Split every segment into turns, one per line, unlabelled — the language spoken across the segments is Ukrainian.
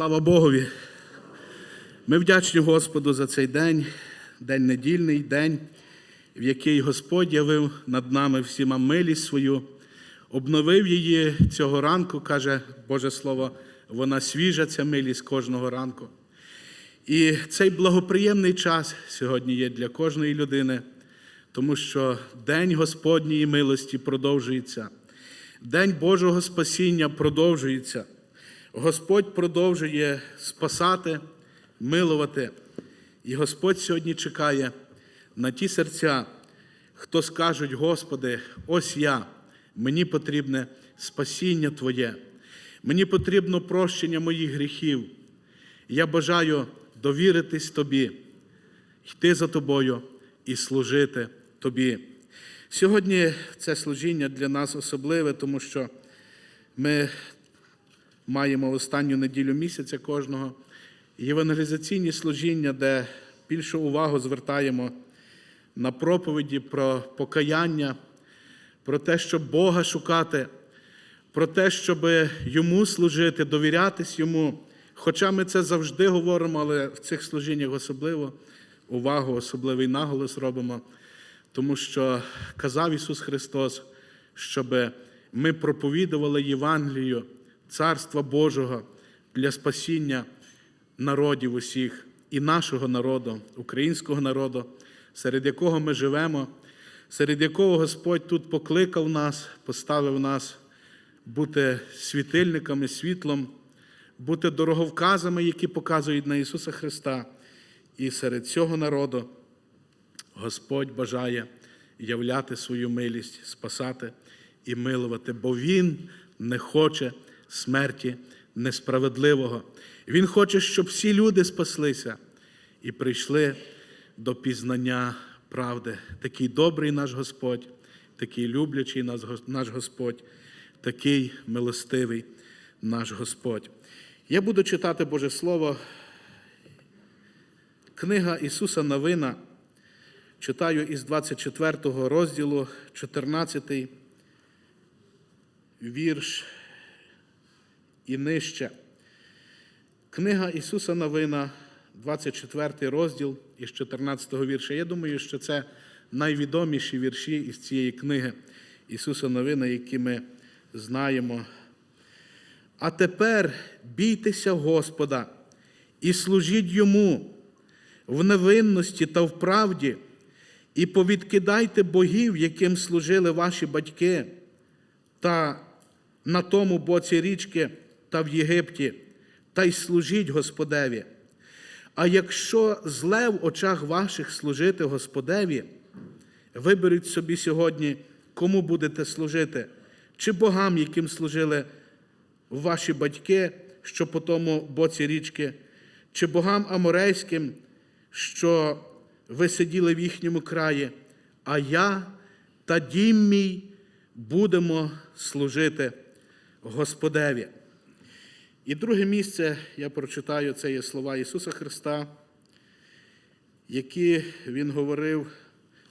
Слава Богові! Ми вдячні Господу за цей день, день недільний, день, в який Господь явив над нами всіма милість свою, обновив її цього ранку, каже Боже Слово, вона свіжа, ця милість кожного ранку. І цей благоприємний час сьогодні є для кожної людини, тому що День Господньої милості продовжується, День Божого спасіння продовжується. Господь продовжує спасати, милувати. І Господь сьогодні чекає на ті серця, хто скажуть, Господи, ось я, мені потрібне спасіння Твоє, мені потрібно прощення моїх гріхів. Я бажаю довіритись Тобі, йти за Тобою і служити Тобі. Сьогодні це служіння для нас особливе, тому що ми маємо останню неділю місяця кожного євангелізаційні служіння, де більшу увагу звертаємо на проповіді про покаяння, про те, щоб Бога шукати, про те, щоб йому служити, довірятись йому. Хоча ми це завжди говоримо, але в цих служіннях особливо увагу, особливий наголос робимо, тому що казав Ісус Христос, щоб ми проповідували Євангелію Царства Божого для спасіння народів усіх і нашого народу, українського народу, серед якого ми живемо, серед якого Господь тут покликав нас, поставив нас бути світильниками, світлом, бути дороговказами, які показують на Ісуса Христа. І серед цього народу Господь бажає являти свою милість, спасати і милувати, бо Він не хоче смерті несправедливого. Він хоче, щоб всі люди спаслися і прийшли до пізнання правди. Такий добрий наш Господь, такий люблячий наш Господь, такий милостивий наш Господь. Я буду читати Боже Слово. Книга Ісуса Новина. Читаю із 24 розділу, 14 вірш і нижче. Книга Ісуса Новина, 24 розділ із 14 вірша. Я думаю, що це найвідоміші вірші із цієї книги Ісуса Новина, які ми знаємо. А тепер бійтеся Господа і служіть Йому в невинності та в правді, і повідкидайте богів, яким служили ваші батьки, та на тому боці річки та в Єгипті, та й служіть Господеві. А якщо зле в очах ваших служити Господеві, виберіть собі сьогодні, кому будете служити, чи богам, яким служили ваші батьки, що по тому боці річки, чи богам аморейським, що ви сиділи в їхньому краї, а я та дім мій будемо служити Господеві. І друге місце я прочитаю це є слова Ісуса Христа, які Він говорив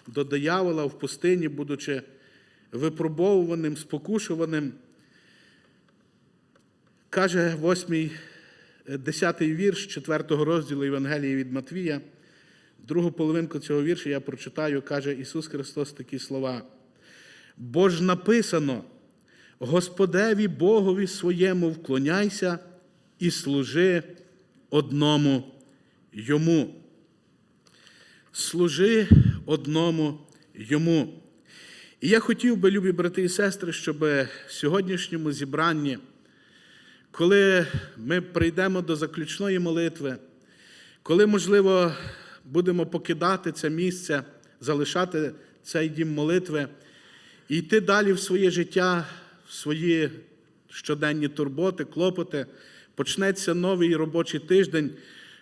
до диявола в пустині, будучи випробовуваним, спокушуваним. Каже 8, 10 вірш 4 розділу Євангелії від Матвія, другу половинку цього вірша я прочитаю, каже Ісус Христос такі слова. Бо ж написано, Господеві Богові своєму вклоняйся і служи одному йому. Служи одному йому. І я хотів би, любі брати і сестри, щоб в сьогоднішньому зібранні, коли ми прийдемо до заключної молитви, коли, можливо, будемо покидати це місце, залишати цей дім молитви і йти далі в своє життя, свої щоденні турботи, клопоти, почнеться новий робочий тиждень,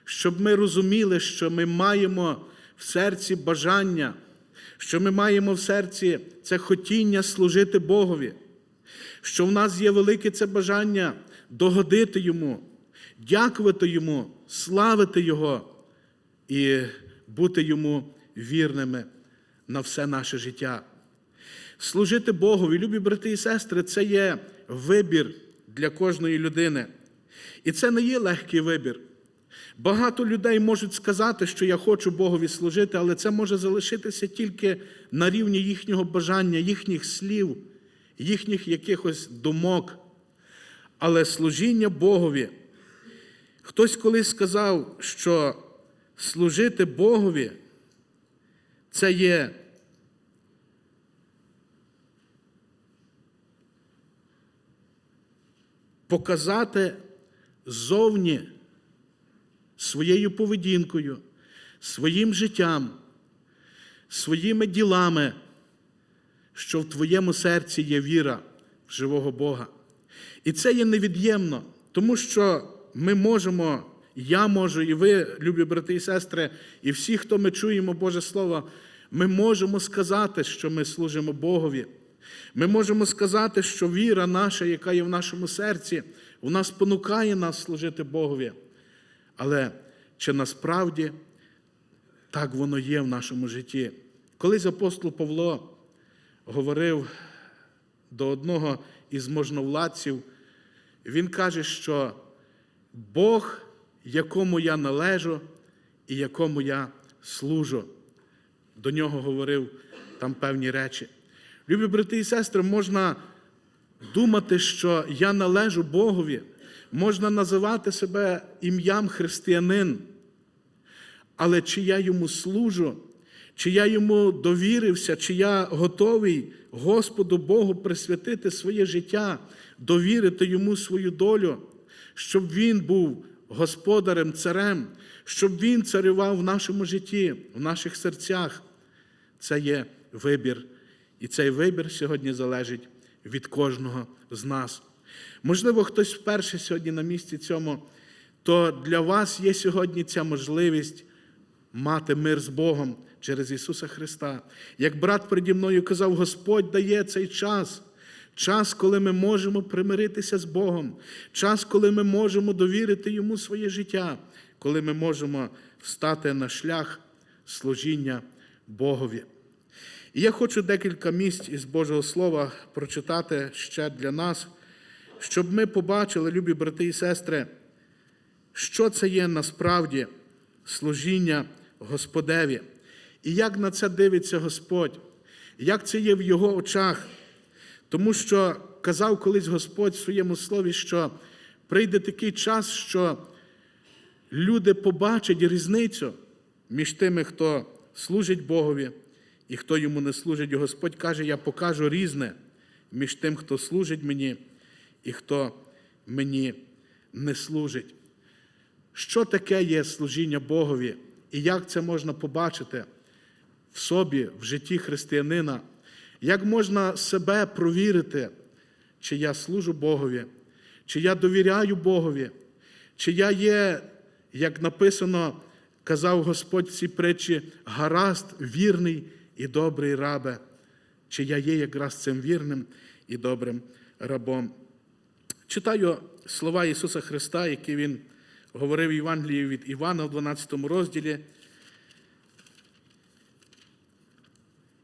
щоб ми розуміли, що ми маємо в серці бажання, що ми маємо в серці це хотіння служити Богові, що в нас є велике це бажання догодити Йому, дякувати Йому, славити Його і бути Йому вірними на все наше життя. Служити Богові, любі брати і сестри, це є вибір для кожної людини. І це не є легкий вибір. Багато людей можуть сказати, що я хочу Богові служити, але це може залишитися тільки на рівні їхнього бажання, їхніх слів, їхніх якихось думок. Але служіння Богові. Хтось колись сказав, що служити Богові це є показати зовні своєю поведінкою, своїм життям, своїми ділами, що в твоєму серці є віра в живого Бога. І це є невід'ємно, тому що ми можемо, я можу, і ви, любі брати і сестри, і всі, хто ми чуємо Боже Слово, ми можемо сказати, що ми служимо Богові. Ми можемо сказати, що віра наша, яка є в нашому серці, вона спонукає нас служити Богові. Але чи насправді так воно є в нашому житті? Колись апостол Павло говорив до одного із можновладців, він каже, що Бог, якому я належу і якому я служу. До нього говорив там певні речі. Любі брати і сестри, можна думати, що я належу Богові, можна називати себе ім'ям християнин, але чи я йому служу, чи я йому довірився, чи я готовий Господу Богу присвятити своє життя, довірити йому свою долю, щоб він був господарем, царем, щоб він царював в нашому житті, в наших серцях. Це є вибір. І цей вибір сьогодні залежить від кожного з нас. Можливо, хтось вперше сьогодні на місці цьому, то для вас є сьогодні ця можливість мати мир з Богом через Ісуса Христа. Як брат переді мною казав, Господь дає цей час. Час, коли ми можемо примиритися з Богом, час, коли ми можемо довірити Йому своє життя, коли ми можемо стати на шлях служіння Богові. І я хочу декілька місць із Божого Слова прочитати ще для нас, щоб ми побачили, любі брати і сестри, що це є насправді служіння Господеві, і як на це дивиться Господь, як це є в Його очах. Тому що казав колись Господь в своєму слові, що прийде такий час, що люди побачать різницю між тими, хто служить Богові і хто йому не служить. І Господь каже, я покажу різне між тим, хто служить мені і хто мені не служить. Що таке є служіння Богові і як це можна побачити в собі, в житті християнина? Як можна себе провірити, чи я служу Богові, чи я довіряю Богові, чи я є, як написано, казав Господь в цій притчі, гаразд, вірний і добрий рабе, чи я є якраз цим вірним і добрим рабом. Читаю слова Ісуса Христа, які Він говорив в Євангелії від Івана в 12 розділі.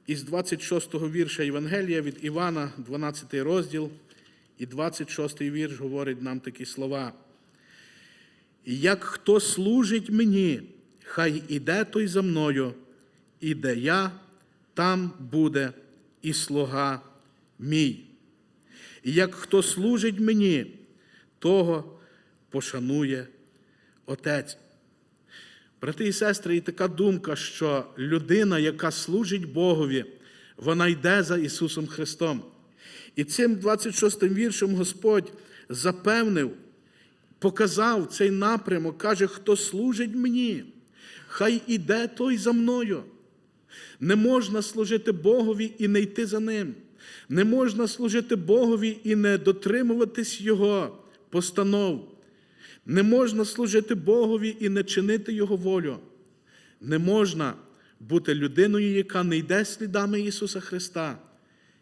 Із 26 го вірша Євангелія від Івана, 12 розділ, і 26 вірш говорить нам такі слова. Як хто служить мені, хай іде той за мною, і де я, там буде і слуга мій. І як хто служить мені, того пошанує Отець. Брати і сестри, і така думка, що людина, яка служить Богові, вона йде за Ісусом Христом. І цим 26 м віршем Господь запевнив, показав цей напрямок, каже, хто служить мені, хай іде той за мною. Не можна служити Богові і не йти за Ним. Не можна служити Богові і не дотримуватись Його постанов. Не можна служити Богові і не чинити Його волю. Не можна бути людиною, яка не йде слідами Ісуса Христа,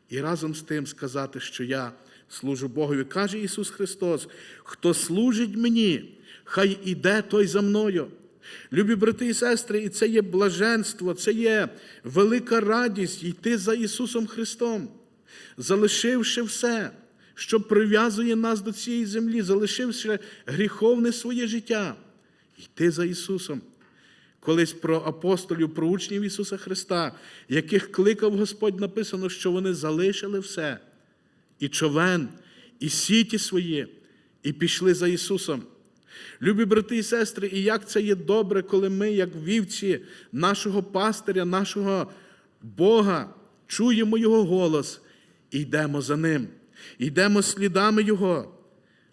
і разом з тим сказати, що я служу Богові. Каже Ісус Христос: хто служить мені, хай іде той за мною. Любі брати і сестри, і це є блаженство, це є велика радість йти за Ісусом Христом, залишивши все, що прив'язує нас до цієї землі, залишивши гріховне своє життя, йти за Ісусом. Колись про апостолів, про учнів Ісуса Христа, яких кликав Господь, написано, що вони залишили все, і човен, і сіті свої, і пішли за Ісусом. Любі брати і сестри, і як це є добре, коли ми, як вівці нашого пастиря, нашого Бога, чуємо Його голос і йдемо за Ним, йдемо слідами Його,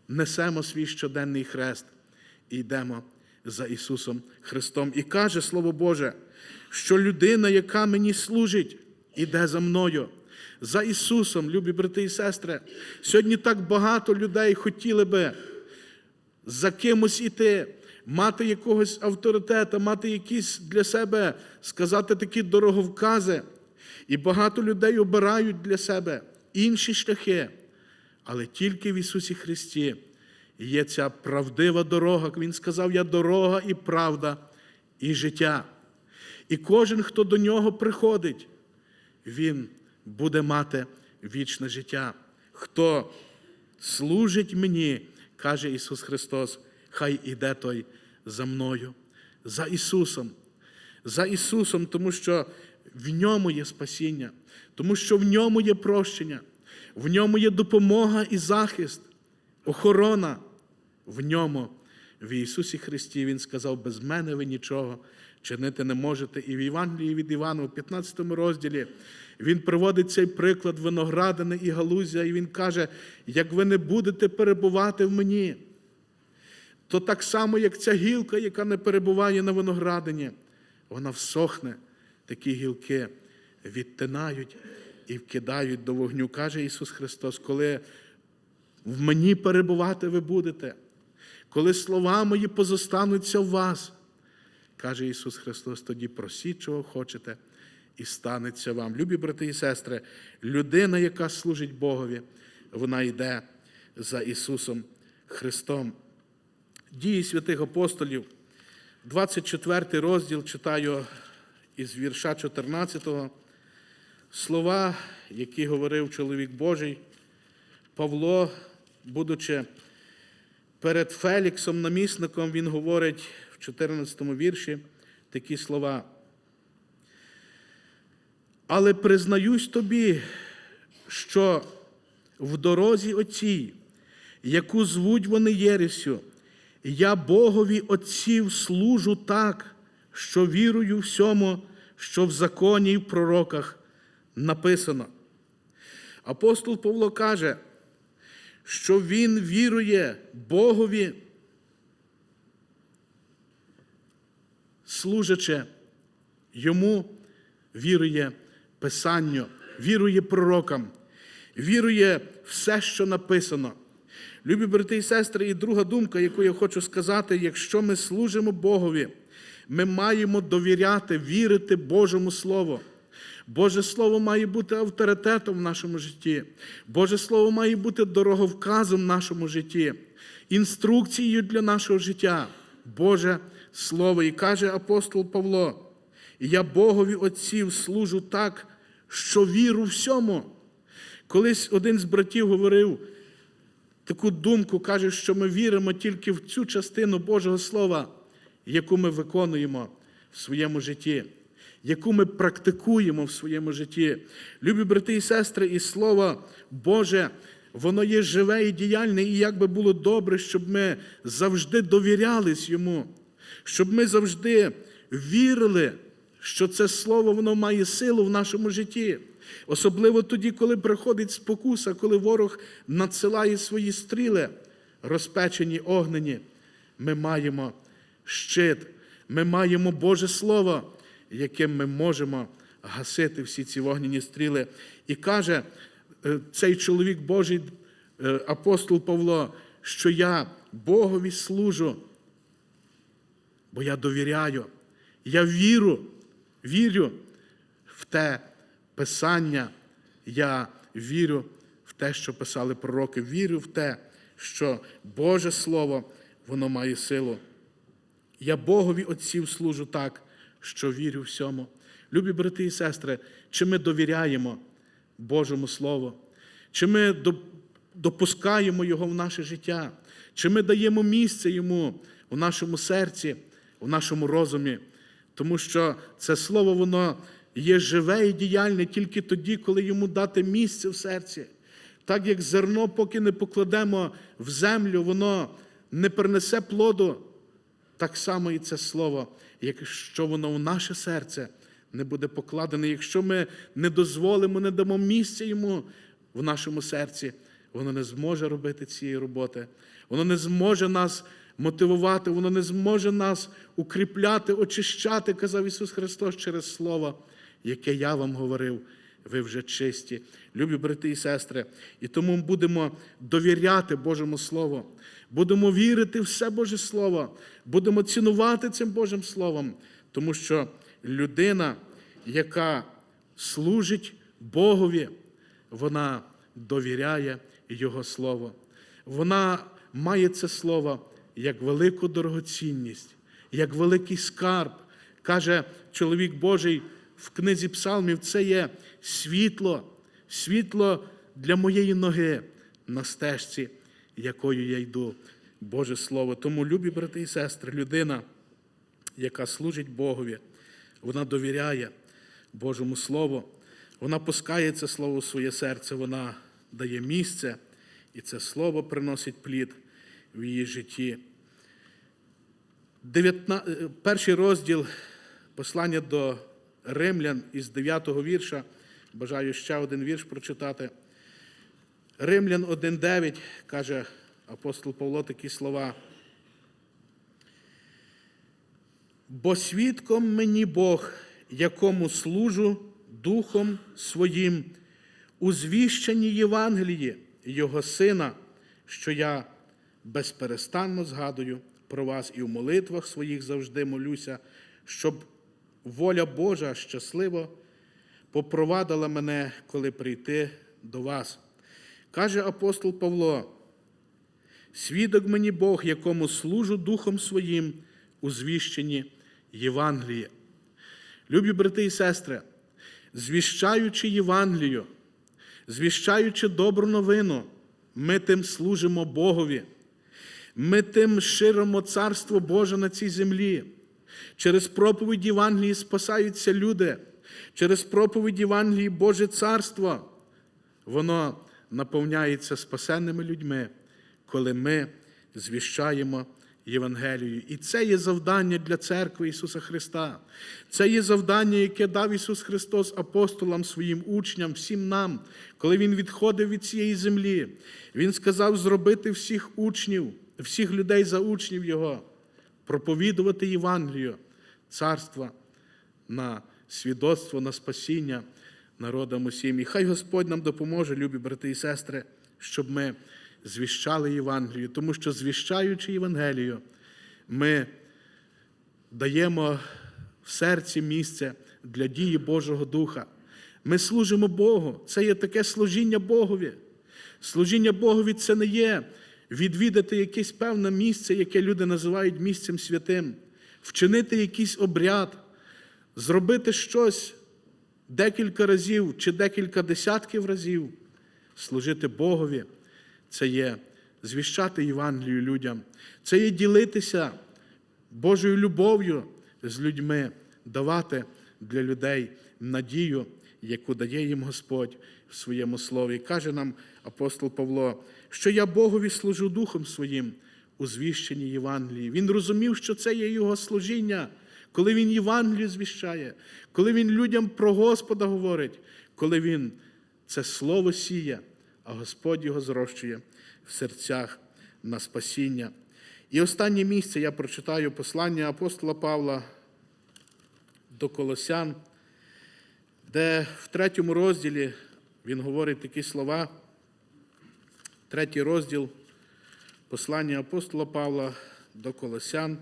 несемо свій щоденний хрест і йдемо за Ісусом Христом. І каже Слово Боже, що людина, яка мені служить, іде за мною. За Ісусом, любі брати і сестри, сьогодні так багато людей хотіли би за кимось іти, мати якогось авторитета, мати якісь для себе, сказати такі дороговкази. І багато людей обирають для себе інші шляхи. Але тільки в Ісусі Христі є ця правдива дорога. Він сказав, я дорога і правда, і життя. І кожен, хто до нього приходить, він буде мати вічне життя. Хто служить мені, каже Ісус Христос, хай іде той за мною, за Ісусом, за Ісусом, тому що в ньому є спасіння, тому що в ньому є прощення, в ньому є допомога і захист, охорона. В ньому, в Ісусі Христі, Він сказав, без мене ви нічого чинити не можете. І в Євангелії від Івана, у 15 розділі, Він приводить цей приклад виноградини і галузя, і Він каже, як ви не будете перебувати в мені, то так само, як ця гілка, яка не перебуває на виноградині, вона всохне, такі гілки відтинають і вкидають до вогню. Каже Ісус Христос, коли в мені перебувати ви будете, коли слова мої позостануться в вас, каже Ісус Христос, тоді просіть, чого хочете, і станеться вам. Любі брати і сестри, людина, яка служить Богові, вона йде за Ісусом Христом. Дії святих апостолів, 24 розділ читаю із вірша 14, слова, які говорив чоловік Божий, Павло, будучи перед Феліксом, намісником, він говорить в 14 вірші такі слова. Але признаюсь тобі, що в дорозі оцій, яку звуть вони Єресю, я Богові Отців служу так, що вірую всьому, що в законі і в пророках написано. Апостол Павло каже, що він вірує Богові, служачи йому, вірує Писанню, вірує пророкам, вірує все, що написано. Любі брати і сестри, і друга думка, яку я хочу сказати, якщо ми служимо Богові, ми маємо довіряти, вірити Божому Слову. Боже Слово має бути авторитетом в нашому житті. Боже Слово має бути дороговказом в нашому житті, інструкцією для нашого життя. Боже Слово. І каже апостол Павло: я Богові Отців служу так, що віру всьому. Колись один з братів говорив таку думку, каже, що ми віримо тільки в цю частину Божого Слова, яку ми виконуємо в своєму житті яку ми практикуємо в своєму житті. Любі брати і сестри, і Слово Боже, воно є живе і діяльне, і як би було добре, щоб ми завжди довірялись йому, щоб ми завжди вірили, що це слово воно має силу в нашому житті. Особливо тоді, коли приходить спокуса, коли ворог надсилає свої стріли, розпечені огнені, ми маємо щит, ми маємо Боже Слово, яким ми можемо гасити всі ці вогняні стріли. І каже е, цей чоловік Божий, е, апостол Павло, що я Богові служу, бо я довіряю, я віру, вірю в те Писання, я вірю в те, що писали пророки, вірю в те, що Боже Слово, воно має силу. Я Богові Отців служу так, що вірю всьому. Любі брати і сестри, чи ми довіряємо Божому Слову? Чи ми допускаємо Його в наше життя, чи ми даємо місце Йому в нашому серці, в нашому розумі. Тому що це слово, воно є живе і діяльне тільки тоді, коли йому дати місце в серці. Так як зерно, поки не покладемо в землю, воно не принесе плоду, так само і це слово, якщо воно в наше серце не буде покладене, якщо ми не дозволимо, не дамо місця йому в нашому серці, воно не зможе робити цієї роботи, воно не зможе нас мотивувати, воно не зможе нас укріпляти, очищати, казав Ісус Христос через Слово, яке я вам говорив. Ви вже чисті, любі брати і сестри, і тому ми будемо довіряти Божому Слову, будемо вірити в все Боже Слово, будемо цінувати цим Божим Словом, тому що людина, яка служить Богові, вона довіряє Його Слово. Вона має це слово як велику дорогоцінність, як великий скарб. Каже чоловік Божий в книзі Псалмів, це є світло, світло для моєї ноги на стежці, якою я йду. Боже Слово. Тому, любі брати і сестри, людина, яка служить Богові, вона довіряє Божому Слову, вона пускає це слово в своє серце, вона дає місце, і це слово приносить плід в її житті. 19, е, перший розділ послання до римлян із 9 вірша. Бажаю ще один вірш прочитати. Римлян 1.9 каже апостол Павло такі слова. Бо свідком мені Бог, якому служу Духом Своїм, у звіщенні Євангелії Його Сина, що я безперестанно згадую про вас і в молитвах своїх завжди молюся, щоб воля Божа щасливо попровадила мене, коли прийти до вас. Каже апостол Павло, свідок мені Бог, якому служу Духом Своїм у звіщенні Євангелія. Любі брати і сестри, звіщаючи Євангелію, звіщаючи добру новину, ми тим служимо Богові. Ми тим ширимо Царство Боже на цій землі. Через проповідь Євангелії спасаються люди. Через проповідь Євангелії Боже Царство, воно наповняється спасенними людьми, коли ми звіщаємо Євангелію. І це є завдання для церкви Ісуса Христа. Це є завдання, яке дав Ісус Христос апостолам, своїм учням, всім нам, коли Він відходив від цієї землі. Він сказав зробити всіх учнів, всіх людей за учнів Його, проповідувати Євангелію, царства на свідоцтво, на спасіння народам усім. І хай Господь нам допоможе, любі брати і сестри, щоб ми звіщали Євангелію, тому що, звіщаючи Євангелію, ми даємо в серці місце для дії Божого Духа. Ми служимо Богу. Це є таке служіння Богові. Служіння Богові це не є відвідати якесь певне місце, яке люди називають місцем святим, вчинити якийсь обряд, зробити щось декілька разів чи декілька десятків разів, служити Богові. Це є звіщати Євангелію людям, це є ділитися Божою любов'ю з людьми, давати для людей надію, яку дає їм Господь в своєму слові. Каже нам апостол Павло, що я Богові служу Духом Своїм у звіщенні Євангелії. Він розумів, що це є його служіння, коли він Євангелію звіщає, коли він людям про Господа говорить, коли він це слово сіє, а Господь його зрощує в серцях на спасіння. І останнє місце я прочитаю послання апостола Павла до Колосян, де в третьому розділі він говорить такі слова. Третій розділ послання апостола Павла до Колосян.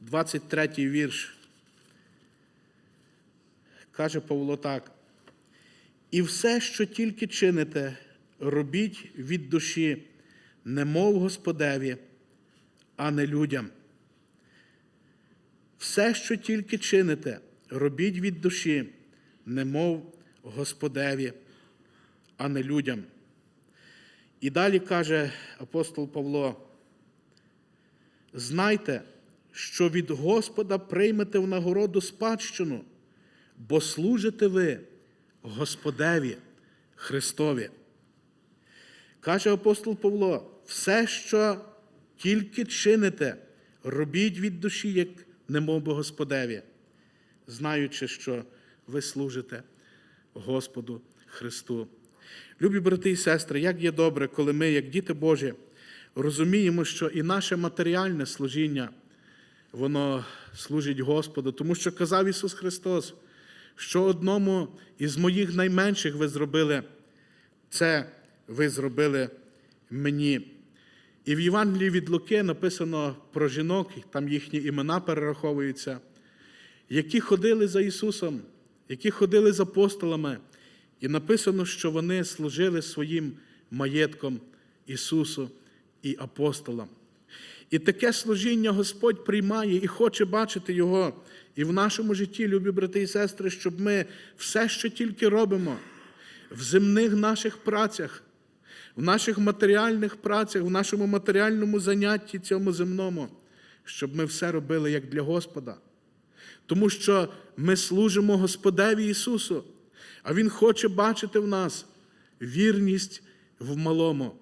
23 вірш. Каже Павло так. І все, що тільки чините, робіть від душі, немов Господеві, а не людям. Все, що тільки чините, робіть від душі, немов Господеві, а не людям. І далі каже апостол Павло: знайте, що від Господа приймете в нагороду спадщину, бо служите ви Господеві Христові. Каже апостол Павло: все, що тільки чините, робіть від душі, як немов би Господеві, знаючи, що ви служите Господу Христу. Любі брати і сестри, як є добре, коли ми, як діти Божі, розуміємо, що і наше матеріальне служіння, воно служить Господу, тому що казав Ісус Христос, що одному із моїх найменших ви зробили, це ви зробили мені. І в Євангелії від Луки написано про жінок, там їхні імена перераховуються, які ходили за Ісусом, які ходили з апостолами, і написано, що вони служили своїм маєтком Ісусу і апостолам. І таке служіння Господь приймає і хоче бачити Його і в нашому житті, любі брати і сестри, щоб ми все, що тільки робимо в земних наших працях, в наших матеріальних працях, в нашому матеріальному занятті цьому земному, щоб ми все робили як для Господа. Тому що ми служимо Господеві Ісусу, а Він хоче бачити в нас вірність в малому.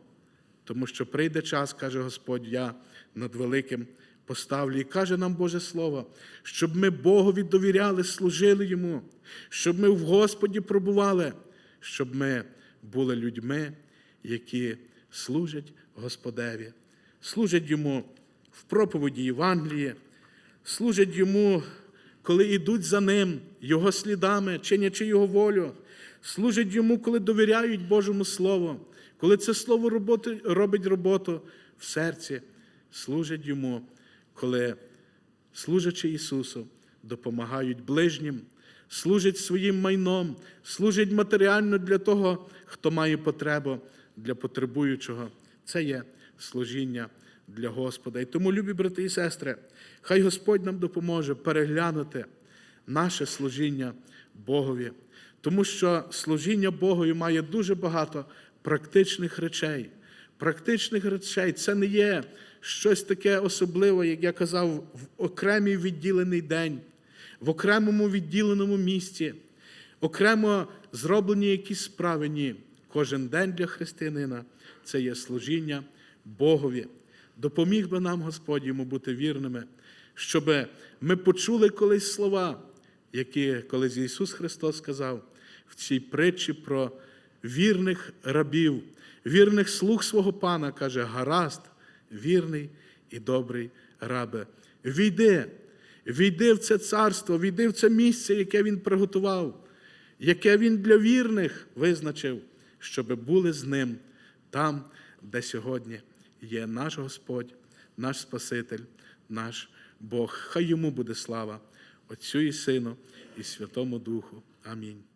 Тому що прийде час, каже Господь, я над великим поставлю. І каже нам Боже Слово, щоб ми Богові довіряли, служили Йому, щоб ми в Господі пробували, щоб ми були людьми, які служать Господеві, служать Йому в проповіді Євангелії, служать Йому, коли йдуть за Ним, Його слідами, чинячи Його волю, служать Йому, коли довіряють Божому Слову, коли це Слово роботи, робить роботу в серці, служать Йому, коли, служачи Ісусу, допомагають ближнім, служать своїм майном, служать матеріально для того, хто має потребу для потребуючого. Це є служіння для Господа. І тому, любі брати і сестри, хай Господь нам допоможе переглянути наше служіння Богові, тому що служіння Богові має дуже багато практичних речей. Практичних речей це не є щось таке особливе, як я казав, в окремий відділений день, в окремому відділеному місці, окремо зроблені якісь справи. Ні. Кожен день для християнина це є служіння Богові. Допоміг би нам Господь йому бути вірними, щоб ми почули колись слова, які колись Ісус Христос сказав в цій притчі про вірних рабів, вірних слуг свого Пана, каже, гаразд, вірний і добрий рабе. Війди, війди в це царство, війди в це місце, яке Він приготував, яке Він для вірних визначив, щоб були з ним там, де сьогодні є наш Господь, наш Спаситель, наш Бог. Хай йому буде слава, Отцю і Сину, і Святому Духу. Амінь.